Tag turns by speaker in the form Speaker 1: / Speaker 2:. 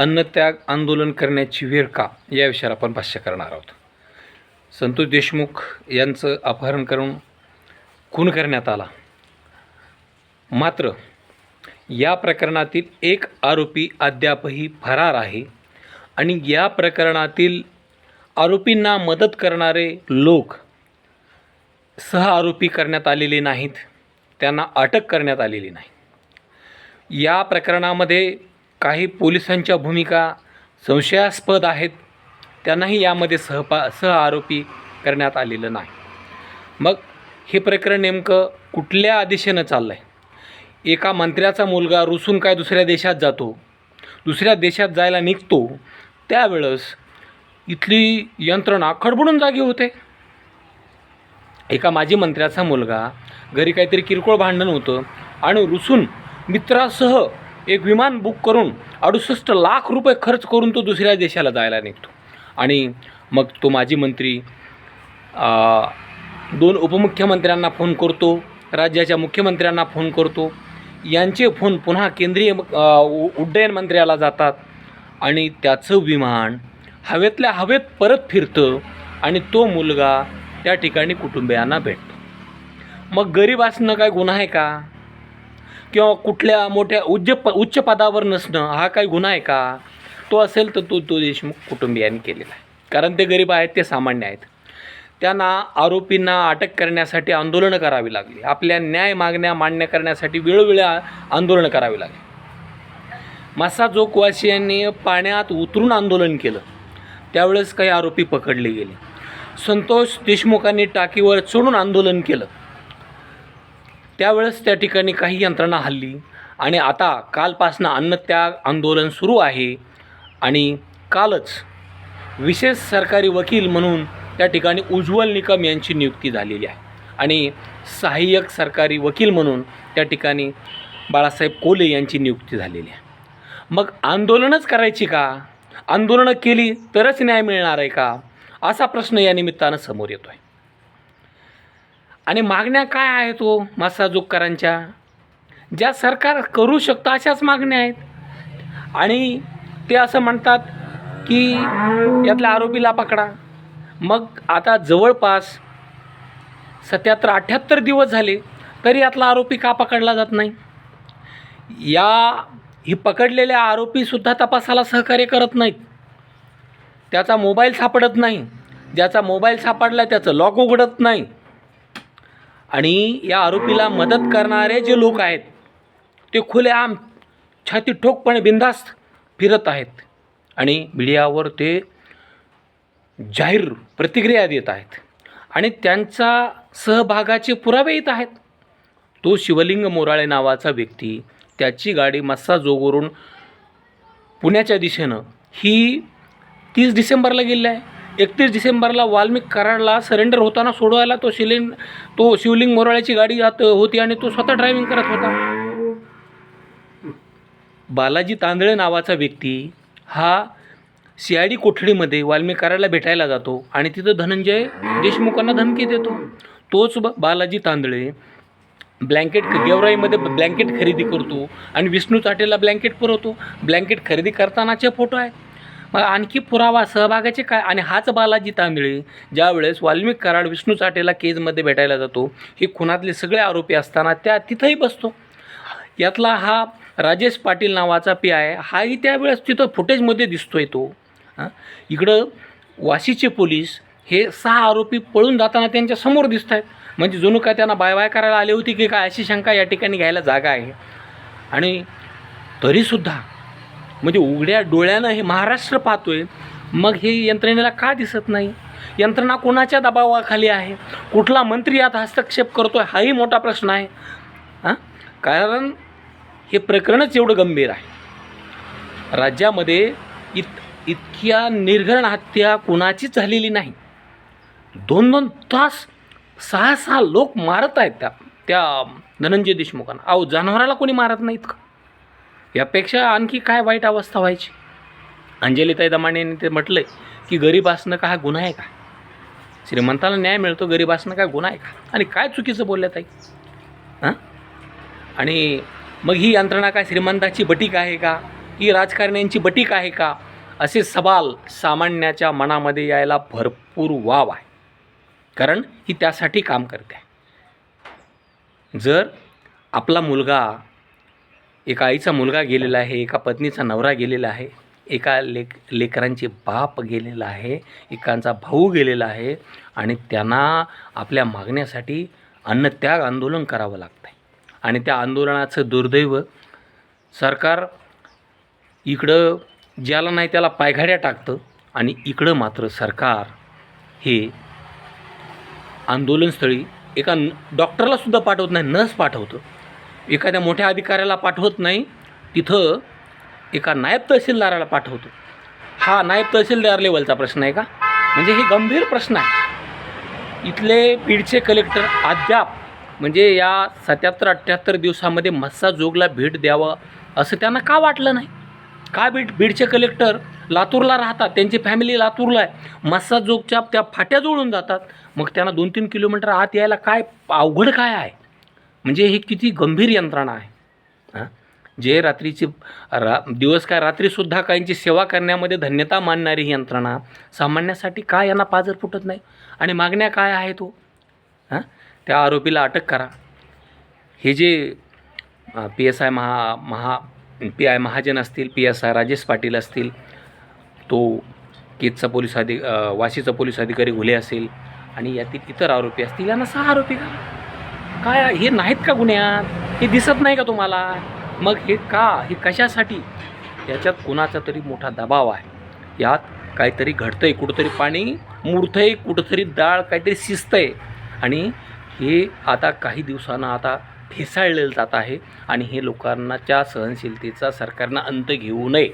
Speaker 1: अन्नत्याग आंदोलन करण्याची वेळ का? या विषयावर आपण भाष्य करणार आहोत. संतोष देशमुख यांचं अपहरण करून खून करण्यात आला. मात्र या प्रकरणातील एक आरोपी अद्यापही फरार आहे आणि या प्रकरणातील आरोपींना मदत करणारे लोक सह आरोपी करण्यात आलेले नाहीत त्यांना अटक करण्यात आलेली नाही. या प्रकरणामध्ये काही पोलिसांच्या भूमिका संशयास्पद आहेत त्यांनाही यामध्ये सहपा सह आरोपी करण्यात आलेलं नाही. मग हे प्रकरण नेमकं कुठल्या आदेशानं चाललं आहे एका मंत्र्याचा मुलगा रुसून काय दुसऱ्या देशात जातो दुसऱ्या देशात जायला निघतो त्यावेळेस इथली यंत्रणा खडबडून जागी होते. एका माजी मंत्र्याचा मुलगा घरी काहीतरी किरकोळ भांडण होतं आणि रुसून मित्रासह एक विमान बुक करून अडुसष्ट लाख रुपये खर्च करून तो दुसऱ्या देशाला जायला निघतो. आणि मग तो माजी मंत्री आ, दोन उपमुख्यमंत्र्यांना फोन करतो राज्याच्या मुख्यमंत्र्यांना फोन करतो. यांचे फोन पुन्हा केंद्रीय उ- उड्डयन मंत्र्याला जातात आणि त्याचं विमान हवेतल्या हवेत परत फिरतं आणि तो मुलगा त्या ठिकाणी कुटुंबियांना भेटतो. मग गरीब असणं काय गुन्हा आहे का? किंवा कुठल्या मोठ्या उच्च प उच्च पदावर नसणं हा काही गुन्हा आहे का? तो असेल तर तो तो देशमुख कुटुंबियांनी केलेला आहे. कारण ते गरीब आहेत ते सामान्य आहेत. त्यांना आरोपींना अटक करण्यासाठी आंदोलनं करावी लागली. आपल्या न्याय मागण्या मान्य करण्यासाठी वेळोवेळी आंदोलनं करावी लागली. मासा जोकवासियांनी पाण्यात उतरून आंदोलन केलं. त्यावेळेस काही आरोपी पकडले गेले. संतोष देशमुखांनी टाकीवर चढून आंदोलन केलं. त्यावेळेस त्या ठिकाणी काही यंत्रणा हल्ली आणि आता कालपासनं अन्नत्याग आंदोलन सुरू आहे आणि कालच विशेष सरकारी वकील म्हणून त्या ठिकाणी उज्ज्वल निकम यांची नियुक्ती झालेली आहे. आणि सहाय्यक सरकारी वकील म्हणून त्या ठिकाणी बाळासाहेब कोले यांची नियुक्ती झालेली आहे. मग आंदोलनच करायची का? आंदोलनं केली तरच न्याय मिळणार आहे का? असा प्रश्न या निमित्तानं समोर येतो आहे आणि मागण्या काय आहेत हो तो मासाजोगकरांच्या ज्या सरकार करू शकतं अशाच मागण्या आहेत. आणि ते असं म्हणतात की यातल्या आरोपीला पकडा. मग आता जवळपास सत्याहत्तर अठ्ठ्याहत्तर दिवस झाले तरी यातला आरोपी का पकडला जात नाही? या ही पकडलेल्या आरोपीसुद्धा तपासाला सहकार्य करत नाहीत. त्याचा मोबाईल सापडत नाही. ज्याचा मोबाईल सापडला त्याचं लॉक उघडत नाही. आणि या आरोपीला मदत करणारे जे लोक आहेत ते खुलेआम छाती ठोकपणे बिनधास्त फिरत आहेत आणि मीडियावर ते जाहीर प्रतिक्रिया देत आहेत. आणि त्यांचा सहभागाचे पुरावे येत आहेत. तो शिवलिंग मोराळे नावाचा व्यक्ती त्याची गाडी मस्सा जोगवरून पुण्याच्या दिशेनं ही तीस डिसेंबरला गेलेला आहे. एकतीस डिसेंबरला वाल्मिक कराडला सरेंडर होताना सोडवायला तो शिलिंग तो शिवलिंग मोराळ्याची गाडी जात होती आणि तो स्वतः ड्रायव्हिंग करत होता. बालाजी तांदळे नावाचा व्यक्ती हा सी आय डी कोठडीमध्ये वाल्मिक कराडला भेटायला जातो आणि तिथं धनंजय देशमुखांना धमकी देतो. तोच ब बालाजी तांदळे ब्लँकेट गेवराईमध्ये ब्लँकेट खरेदी करतो आणि विष्णू चाटेला ब्लँकेट पुरवतो. ब्लँकेट खरेदी करतानाचे फोटो आहे. मग आणखी पुरावा सहभागाचे काय? आणि हाच बालाजी तांदळे ज्यावेळेस वाल्मिक कराड विष्णू चाटेला केजमध्ये भेटायला जातो हे खुनातले सगळे आरोपी असताना त्या तिथंही बसतो. यातला हा राजेश पाटील नावाचा पी आहे हाही त्यावेळेस तिथं फुटेजमध्ये दिसतोय तो. इकडं वाशीचे पोलीस हे सहा आरोपी पळून जाताना त्यांच्यासमोर दिसत आहेत म्हणजे जणू काय त्यांना बाय बाय करायला आले होती की काय अशी शंका या ठिकाणी घ्यायला जागा आहे? आणि तरीसुद्धा म्हणजे उघड्या डोळ्यानं हे महाराष्ट्र पाहतोय मग हे यंत्रणेला का दिसत नाही? यंत्रणा कोणाच्या दबावाखाली आहे? कुठला मंत्री यात हस्तक्षेप करतोय? हाही मोठा प्रश्न आहे. हां? कारण हे प्रकरणच एवढं गंभीर आहे. राज्यामध्ये इत इतक्या निर्घण हत्या कुणाचीच झालेली नाही. दोन दोन तास सहा सहा लोक मारत आहेत त्या त्या धनंजय देशमुखांना. अहो जनावराला कोणी मारत नाहीत का? यापेक्षा आणखी काय वाईट अवस्था व्हायची? अंजलीताई दमाणेने ते म्हटलं की गरीब असणं का हा गुन्हा आहे का? श्रीमंताला न्याय मिळतो गरीब असणं काय गुन्हा आहे का? आणि काय चुकीचं बोलल्या ताई? हां? आणि मग ही यंत्रणा काय श्रीमंताची बटीक आहे का? ही राजकारण्यांची बटीक आहे का? असे सवाल सामान्याच्या मनामध्ये यायला भरपूर वाव आहे. कारण ही त्यासाठी काम करते. आहे जर आपला मुलगा एका आईचा मुलगा गेलेला आहे एका पत्नीचा नवरा गेलेला आहे एका लेक लेकरांचे बाप गेलेला आहे एकांचा भाऊ गेलेला आहे आणि त्यांना आपल्या मागण्यासाठी अन्नत्याग आंदोलन करावं लागतं आहे आणि त्या आंदोलनाचं दुर्दैव सरकार इकडं ज्याला नाही त्याला पायघाड्या टाकतं आणि इकडं मात्र सरकार हे आंदोलनस्थळी एका डॉक्टरलासुद्धा पाठवत नाही नर्स पाठवतं. एखाद्या मोठ्या अधिकाऱ्याला पाठवत नाही तिथं एका नायब तहसीलदाराला पाठवतो. हा नायब तहसीलदार लेवलचा प्रश्न आहे का? म्हणजे हे गंभीर प्रश्न आहे. इथले पीडचे कलेक्टर अद्याप म्हणजे या सत्याहत्तर अठ्ठ्याहत्तर दिवसामध्ये मस्सा जोगला भेट द्यावं असं त्यांना का वाटलं नाही? का बीड बीडचे कलेक्टर लातूरला राहतात त्यांची फॅमिली लातूरला आहे. मस्सा जोगच्या त्या फाट्या जोडून जातात. मग त्यांना दोन तीन किलोमीटर आत यायला काय अवघड काय आहे? म्हणजे ही किती गंभीर यंत्रणा आहे. हां? जे रात्रीची रा दिवस काय रात्रीसुद्धा काहींची सेवा करण्यामध्ये धन्यता मानणारी ही यंत्रणा सामान्यासाठी काय यांना पाजर फुटत नाही? आणि मागण्या काय आहे तो हो? हां? त्या आरोपीला अटक करा. हे जे पी एस आय महा महा पी आय महाजन असतील P S I Rajesh Patil असतील तो केजचा पोलीस अधि वाशीचा पोलीस अधिकारी घुले असेल आणि यातील इतर आरोपी असतील यांना सहा आरोपी का काय हे नाहीत का गुन्ह्यात हे दिसत नाही का तुम्हाला? मग हे का? हे कशासाठी? याच्यात कुणाचा तरी मोठा दबाव आहे. यात काहीतरी घडतं आहे कुठंतरी पाणी मुरतंय कुठंतरी डाळ काहीतरी शिजतंय. आणि हे आता काही दिवसानं आता ठेसाळलेलं जात आहे आणि हे लोकांनाच्या सहनशीलतेचा सरकारनं अंत घेऊ नये.